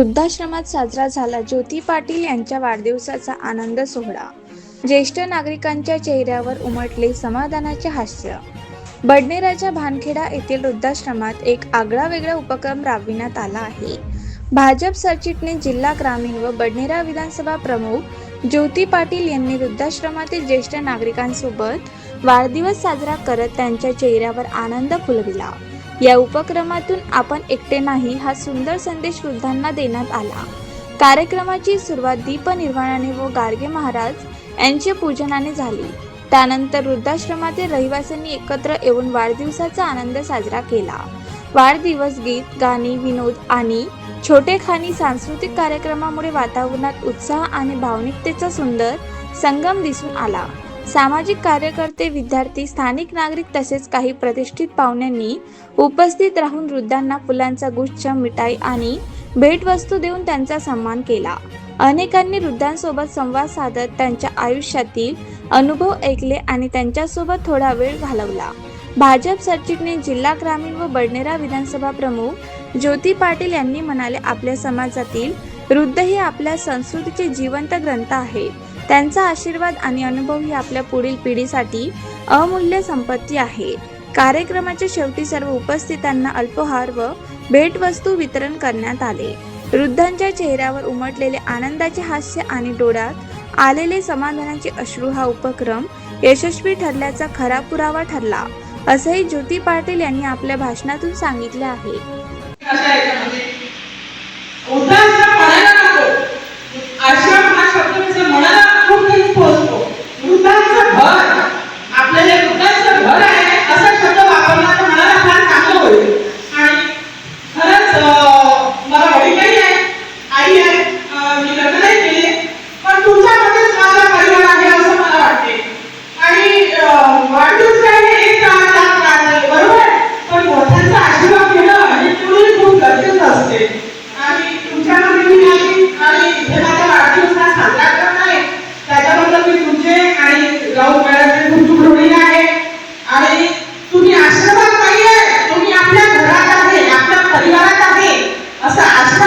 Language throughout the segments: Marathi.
वृद्धाश्रमात साजरा झाला ज्योती पाटील यांच्या वाढदिवसाचा आनंद सोहळा. ज्येष्ठ नागरिकांच्या चेहऱ्यावर उमटले समाधानाचे हास्य. बडनेराच्या भानखेडा येथील वृद्धाश्रमात एक आगळा वेगळा उपक्रम राबविण्यात आला आहे. भाजप सरचिटणीस जिल्हा ग्रामीण व बडनेरा विधानसभा प्रमुख ज्योती पाटील यांनी वृद्धाश्रमातील ज्येष्ठ नागरिकांसोबत वाढदिवस साजरा करत त्यांच्या चेहऱ्यावर आनंद फुलविला. या उपक्रमातून आपण एकटे नाही हा सुंदर संदेश वृद्धांना देण्यात आला. कार्यक्रमाची सुरुवात दीपनिर्वाणाने व गार्गे महाराज यांच्या पूजनाने झाली. त्यानंतर वृद्धाश्रमातील रहिवाशांनी एकत्र येऊन वाढदिवसाचा आनंद साजरा केला. वाढदिवस गीत गाणी विनोद आणि छोटेखानी सांस्कृतिक कार्यक्रमामुळे वातावरणात उत्साह आणि भावनिकतेचा सुंदर संगम दिसून आला. सामाजिक कार्यकर्ते विद्यार्थी स्थानिक नागरिक तसेच काही प्रतिष्ठित पाहुण्यांनी उपस्थित राहून वृद्धांना फुलांचा गुच्छ मिठाई आणि भेटवस्तू देऊन त्यांचा सन्मान केला. अनेकांनी वृद्धांसोबत संवाद साधत त्यांच्या आयुष्यातील अनुभव ऐकले आणि त्यांच्यासोबत थोडा वेळ घालवला. भाजप सरचिटणीस जिल्हा ग्रामीण व बडनेरा विधानसभा प्रमुख ज्योती पाटील यांनी म्हणाले आपल्या समाजातील वृद्ध हे आपल्या संस्कृतीचे जिवंत ग्रंथ आहेत. त्यांचा आशीर्वाद आणि अनुभव ही आपल्या पुढील पिढीसाठी अमूल्य संपत्ती आहे. कार्यक्रमाच्या शेवटी सर्व उपस्थितांना अल्पहार व भेटवस्तू वितरण करण्यात आले. वृद्धांच्या चेहऱ्यावर उमटलेले आनंदाचे हास्य आणि डोळ्यात आलेले समाधानाचे अश्रू हा उपक्रम यशस्वी ठरल्याचा खरा पुरावा ठरला असंही ज्योती पाटील यांनी आपल्या भाषणातून सांगितले आहे अशा याच्यामध्ये वृद्धाश्रम म्हणायला नको आश्रम हा शब्द म्हणजे मनाला खूप काही पोहोचतो वृद्धांचं घर आपलं हे वृद्धांचं घर आहे असा शब्द वापरला तर मनाला फार चांगलं होईल आणि खरंच अं, मला वडीलही आहे आई आहे अं, मी लग्न नाही केले पण तुमच्यामध्येच माझा परिवार आहे असं मला वाटते आणि अं, वाढदिवस काय हे एक राहत राहत नाही बरोबर पण मोठ्यांचा आशीर्वाद घेणं हे तेवढी खूप गरजेचं असते आणि तुमच्यामध्ये मी आली आणि इथे माझा वाढदिवस हा साजरा करत आहे त्याच्याबद्दल मी तुमचे आणि राऊत मॅडमचे खूप खूप ऋणी आहे आणि तुम्ही आश्रमात नाहीये तुम्ही आपल्या घरात आहे आपल्या परिवारात आहे असं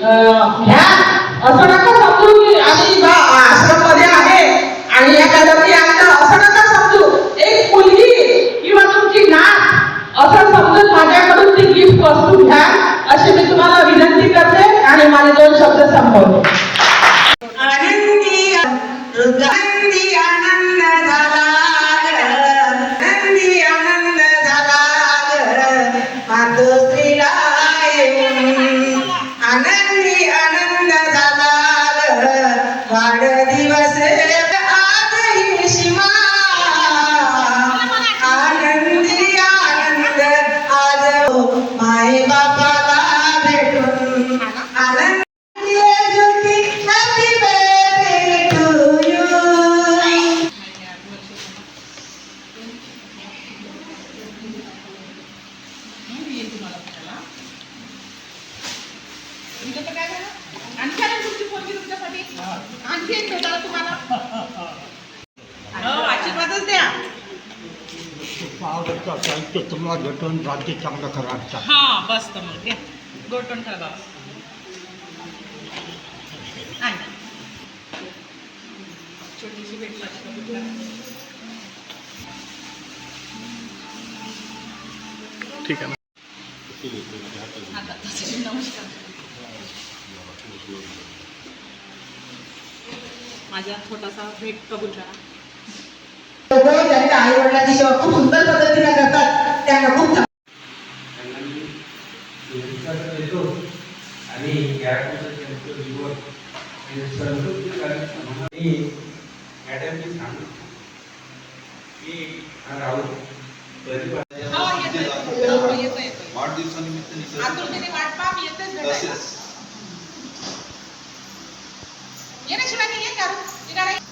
घ्या. असं नका समजू की आम्ही आश्रम आश्रममध्ये आहे आणि या काळात आणलं असं नका समजू. एक मुलगी किंवा तुमची नात असं समजून माझ्याकडून ती गिफ्ट वस्तू घ्या अशी मी तुम्हाला विनंती करते आणि माझे दोन शब्द संपवते. आनंदी आनंद. para आणखी आली तुमची पोरगी तुमच्यासाठी. आणखी एक भेटायला तुम्हाला. हो, आशीर्वादच द्या. तुम्हाला भेटून राज्य चांगलं करायचं हा बस तर मग घ्या गोटून. छोटीशी भेट ठीक आहे ना. आता नमस्कार. माझा छोटासा भेट कबूल करा. लोकं त्यांच्या आई वडिलांची सेवा खूप सुंदर पद्धतीने करतात त्यांना खूप देतो आणि या त्यांचं जीवन मॅडमनी सांगितलं की राहुल. वाढदिवसानिमित्त तसेच. ये ना शिवानी ये काढू ये गाडी